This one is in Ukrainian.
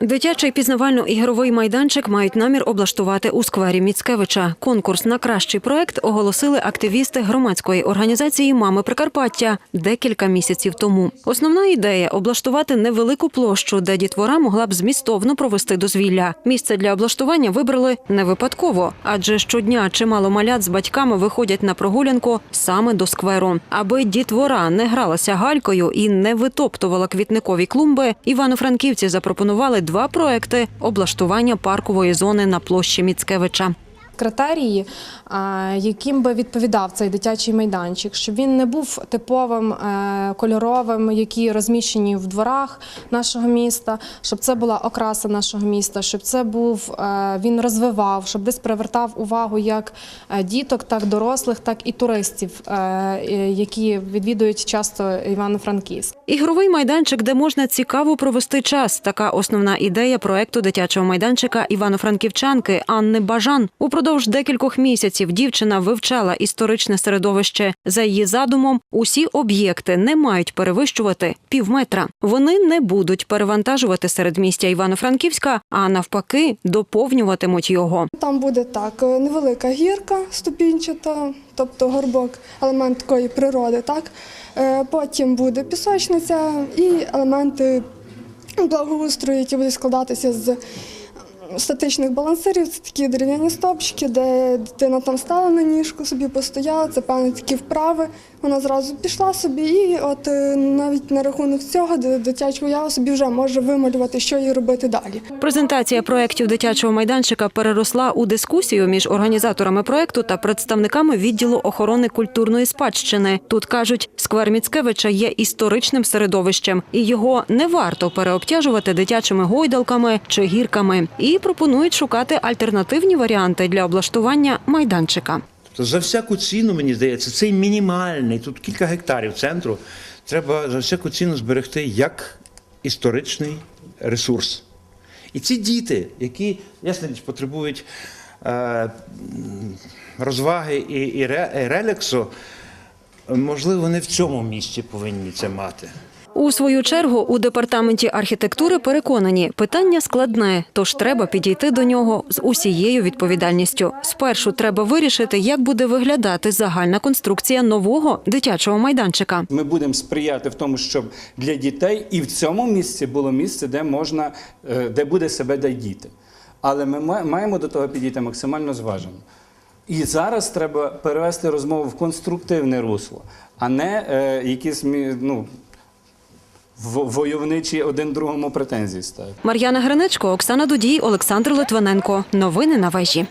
Дитячий пізнавально-ігровий майданчик мають намір облаштувати у сквері Міцкевича. Конкурс на кращий проект оголосили активісти громадської організації Мами Прикарпаття декілька місяців тому. Основна ідея облаштувати невелику площу, де дітвора могла б змістовно провести дозвілля. Місце для облаштування вибрали не випадково, адже щодня чимало малят з батьками виходять на прогулянку саме до скверу. Аби дітвора не гралася галькою і не витоптувала квітникові клумби. Івано-франківці запропонували два проекти облаштування паркової зони на площі Міцкевича. Критерії, яким би відповідав цей дитячий майданчик, щоб він не був типовим е, кольоровим, які розміщені в дворах нашого міста, щоб це була окраса нашого міста, щоб це був е, він розвивав, щоб десь привертав увагу як е, діток, так дорослих, так і туристів, е, е, які відвідують часто Івано-Франківськ. Ігровий майданчик, де можна цікаво провести час. Така основна ідея проекту дитячого майданчика Івано-Франківчанки Анни Бажан. Упродовж декількох місяців дівчина вивчала історичне середовище. За її задумом, усі об'єкти не мають перевищувати півметра. Вони не будуть перевантажувати середмістя Івано-Франківська, а навпаки, доповнюватимуть його. Там буде так, е, невелика гірка ступінчата, тобто горбок, елемент такої природи, так. Е, Потім буде пісочниця і елементи благоустрою, які будуть складатися з статичних балансирів. Це такі дерев'яні стопчики, де дитина там стала на ніжку, собі постояла, це певні такі вправи. Вона зразу пішла собі, і от е, навіть на рахунок цього ди- дитяча уява собі вже може вималювати, що їй робити далі. Презентація проєктів дитячого майданчика переросла у дискусію між організаторами проєкту та представниками відділу охорони культурної спадщини. Тут кажуть, сквер Міцкевича є історичним середовищем, і його не варто переобтяжувати дитячими гойдалками чи гірками. І пропонують шукати альтернативні варіанти для облаштування майданчика. За всяку ціну, мені здається, цей мінімальний, тут кілька гектарів центру, треба за всяку ціну зберегти як історичний ресурс. І ці діти, які, річ, потребують е, розваги і, і релексу, можливо, не в цьому місці повинні це мати. У свою чергу у департаменті архітектури переконані, питання складне, тож треба підійти до нього з усією відповідальністю. Спершу треба вирішити, як буде виглядати загальна конструкція нового дитячого майданчика. Ми будемо сприяти в тому, щоб для дітей і в цьому місці було місце, де можна, е, де буде себе де діти. Але ми маємо до того підійти максимально зважено. І зараз треба перевести розмову в конструктивне русло, а не е, якісь ну, войовничі один другому претензії ставити. Мар'яна Гринечко, Оксана Дудій, Олександр Литвиненко. Новини на вежі.